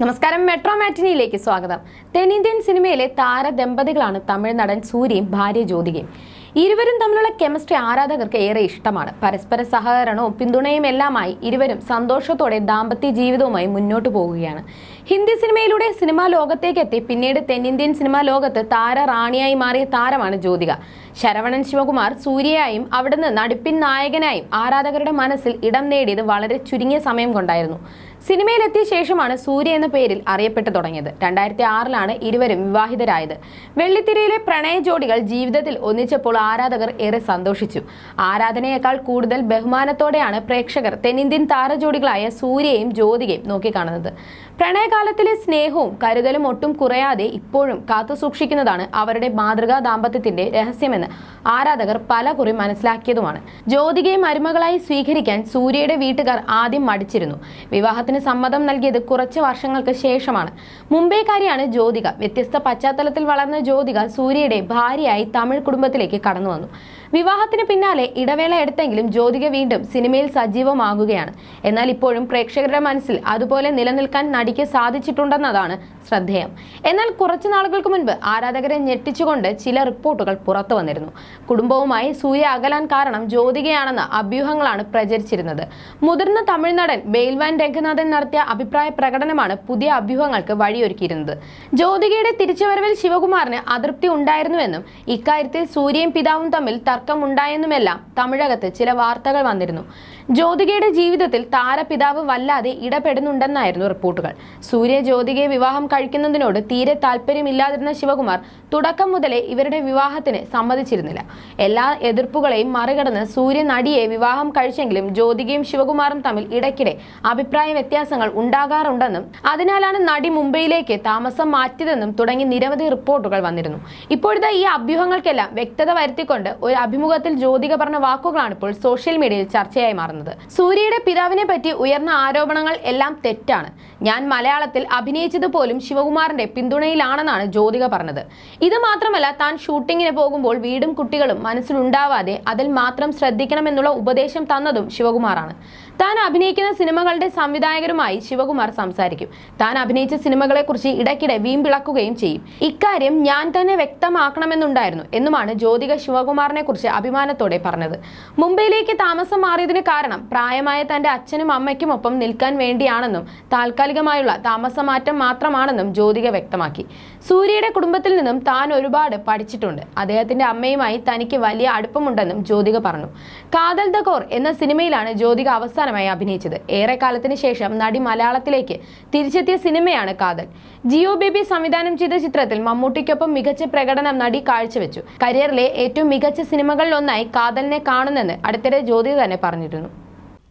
നമസ്കാരം. മെട്രോ മാറ്റിനിയിലേക്ക് സ്വാഗതം. തെന്നിന്ത്യൻ സിനിമയിലെ താരദമ്പതികളാണ് തമിഴ് നടൻ സൂര്യയും ഭാര്യ ജ്യോതികയും. ഇരുവരും തമ്മിലുള്ള കെമിസ്ട്രി ആരാധകർക്ക് ഏറെ ഇഷ്ടമാണ്. പരസ്പര സഹകരണവും പിന്തുണയും എല്ലാമായി ഇരുവരും സന്തോഷത്തോടെ ദാമ്പത്യ ജീവിതവുമായി മുന്നോട്ട് പോവുകയാണ് ഹിന്ദി സിനിമയിലൂടെ സിനിമാ ലോകത്തേക്കെത്തി പിന്നീട് തെന്നിന്ത്യൻ സിനിമാ ലോകത്ത് താര റാണിയായി മാറിയ താരമാണ് ജ്യോതിക. ശരവണൻ ശിവകുമാർ സൂര്യയായും അവിടുന്ന് നടിപ്പിൻ നായകനായും ആരാധകരുടെ മനസ്സിൽ ഇടം നേടിയത് വളരെ ചുരുങ്ങിയ സമയം കൊണ്ടായിരുന്നു. സിനിമയിലെത്തിയ ശേഷമാണ് സൂര്യ എന്ന പേരിൽ അറിയപ്പെട്ടു തുടങ്ങിയത്. രണ്ടായിരത്തി ആറിലാണ് ഇരുവരും വിവാഹിതരായത്. വെള്ളിത്തിരയിലെ പ്രണയ ജോഡികൾ ജീവിതത്തിൽ ഒന്നിച്ചപ്പോൾ ആരാധകർ ഏറെ സന്തോഷിച്ചു. ആരാധനയേക്കാൾ കൂടുതൽ ബഹുമാനത്തോടെയാണ് പ്രേക്ഷകർ തെന്നിന്ത്യൻ താരജോഡികളായ സൂര്യയും ജ്യോതികയും നോക്കിക്കാണുന്നത്. പ്രണയകാലത്തിലെ സ്നേഹവും കരുതലും ഒട്ടും കുറയാതെ ഇപ്പോഴും കാത്തുസൂക്ഷിക്കുന്നതാണ് അവരുടെ മാതൃകാ ദാമ്പത്യത്തിന്റെ രഹസ്യമെന്ന് ആരാധകർ പലകുറി മനസ്സിലാക്കിയതുമാണ്. ജ്യോതികയെ മരുമകളായി സ്വീകരിക്കാൻ സൂര്യയുടെ വീട്ടുകാർ ആദ്യം മടിച്ചിരുന്നു. വിവാഹത്തിന് സമ്മതം നൽകിയത് കുറച്ച് വർഷങ്ങൾക്ക് ശേഷമാണ്. മുംബൈക്കാരിയാണ് ജ്യോതിക. വ്യത്യസ്ത പശ്ചാത്തലത്തിൽ വളർന്ന ജ്യോതിക സൂര്യയുടെ ഭാര്യയായി തമിഴ് കുടുംബത്തിലേക്ക് കടന്നു വന്നു. വിവാഹത്തിന് പിന്നാലെ ഇടവേള എടുത്തെങ്കിലും ജ്യോതിക വീണ്ടും സിനിമയിൽ സജീവമാകുകയാണ്. എന്നാൽ ഇപ്പോഴും പ്രേക്ഷകരുടെ മനസ്സിൽ അതുപോലെ നിലനിൽക്കാൻ നടിക്ക് സാധിച്ചിട്ടുണ്ടെന്നതാണ് ശ്രദ്ധേയം. എന്നാൽ കുറച്ചു നാളുകൾക്ക് മുൻപ് ആരാധകരെ ഞെട്ടിച്ചുകൊണ്ട് ചില റിപ്പോർട്ടുകൾ പുറത്തു വന്നിരുന്നു കുടുംബവുമായി സൂര്യ അകലാൻ കാരണം ജ്യോതികയാണെന്ന അഭ്യൂഹങ്ങളാണ് പ്രചരിച്ചിരുന്നത്. മുതിർന്ന തമിഴ് നടൻ ബെയിൽവാൻ രംഗനാഥൻ നടത്തിയ അഭിപ്രായ പ്രകടനമാണ് പുതിയ അഭ്യൂഹങ്ങൾക്ക് വഴിയൊരുക്കിയിരുന്നത്. ജ്യോതികയുടെ തിരിച്ചുവരവിൽ ശിവകുമാറിന് അതൃപ്തി ഉണ്ടായിരുന്നുവെന്നും ഇക്കാര്യത്തിൽ സൂര്യയും പിതാവും തമ്മിൽ തർക്കമുണ്ടായെന്നുമെല്ലാം തമിഴകത്ത് ചില വാർത്തകൾ വന്നിരുന്നു. ജ്യോതികയുടെ ജീവിതത്തിൽ താരപിതാവ് വല്ലാതെ ഇടപെടുന്നുണ്ടെന്നായിരുന്നു റിപ്പോർട്ടുകൾ. സൂര്യ ജ്യോതികയെ വിവാഹം കഴിക്കുന്നതിനോട് തീരെ താല്പര്യമില്ലാതിരുന്ന ശിവകുമാർ തുടക്കം മുതലേ ഇവരുടെ വിവാഹത്തിന് സമ്മതിച്ചിരുന്നില്ല എല്ലാ എതിർപ്പുകളെയും മറികടന്ന് സൂര്യൻ നടിയെ വിവാഹം കഴിച്ചെങ്കിലും ജ്യോതികയും ശിവകുമാറും തമ്മിൽ ഇടയ്ക്കിടെ അഭിപ്രായ വ്യത്യാസങ്ങൾ ഉണ്ടാകാറുണ്ടെന്നും അതിനാലാണ് നടി മുംബൈയിലേക്ക് താമസം മാറ്റിയതെന്നും തുടങ്ങി നിരവധി റിപ്പോർട്ടുകൾ വന്നിരുന്നു. ഇപ്പോഴത്തെ ഈ അഭ്യൂഹങ്ങൾക്കെല്ലാം വ്യക്തത വരുത്തിക്കൊണ്ട് ഒരു അഭിമുഖത്തിൽ ജ്യോതിക പറഞ്ഞ വാക്കുകളാണ് ഇപ്പോൾ സോഷ്യൽ മീഡിയയിൽ ചർച്ചയായി മാറുന്നത്. സൂര്യയുടെ പിതാവിനെ പറ്റി ഉയർന്ന ആരോപണങ്ങൾ എല്ലാം തെറ്റാണ്. ഞാൻ മലയാളത്തിൽ അഭിനയിച്ചത് പോലും ശിവകുമാറിന്റെ പിന്തുണയിലാണെന്നാണ് ജ്യോതിക പറഞ്ഞത്. ഇത് മാത്രമല്ല താൻ ഷൂട്ടിങ്ങിന് പോകുമ്പോൾ വീടും കുട്ടികളും മനസ്സിലുണ്ടാവാതെ അതിൽ മാത്രം ശ്രദ്ധിക്കണമെന്നുള്ള ഉപദേശം തന്നതും ശിവകുമാറാണ്. താൻ അഭിനയിക്കുന്ന സിനിമകളുടെ സംവിധായകരുമായി ശിവകുമാർ സംസാരിക്കും. താൻ അഭിനയിച്ച സിനിമകളെക്കുറിച്ച് ഇടയ്ക്കിടെ വീമ്പിളക്കുകയും ചെയ്യും. ഇക്കാര്യം ഞാൻ തന്നെ വ്യക്തമാക്കണമെന്നുണ്ടായിരുന്നു എന്നുമാണ് ജ്യോതിക ശിവകുമാറിനെ കുറിച്ച് അഭിമാനത്തോടെ പറഞ്ഞത്. മുംബൈയിലേക്ക് താമസം മാറിയതിന് കാരണം പ്രായമായ തന്റെ അച്ഛനും അമ്മയ്ക്കും ഒപ്പം നിൽക്കാൻ വേണ്ടിയാണെന്നും താൽക്കാലികമായുള്ള താമസമാറ്റം മാത്രമാണെന്നും ജ്യോതിക വ്യക്തമാക്കി. സൂര്യയുടെ കുടുംബത്തിൽ നിന്നും താൻ ഒരുപാട് പഠിച്ചിട്ടുണ്ട്. അദ്ദേഹത്തിന്റെ അമ്മയുമായി തനിക്ക് വലിയ അടുപ്പമുണ്ടെന്നും ജ്യോതിക പറഞ്ഞു. കാതൽ ദ എന്ന സിനിമയിലാണ് ജ്യോതിക അവസാനമായി അഭിനയിച്ചത്. ഏറെ കാലത്തിന് ശേഷം നടി മലയാളത്തിലേക്ക് തിരിച്ചെത്തിയ സിനിമയാണ് കാതൽ. ജിയോ ബേബി സംവിധാനം ചെയ്ത ചിത്രത്തിൽ മമ്മൂട്ടിക്കൊപ്പം മികച്ച പ്രകടനം നടി കാഴ്ചവെച്ചു. കരിയറിലെ ഏറ്റവും മികച്ച സിനിമകളിലൊന്നായി കാതലിനെ കാണുന്നെന്ന് അടുത്തിടെ ജ്യോതി തന്നെ പറഞ്ഞിരുന്നു.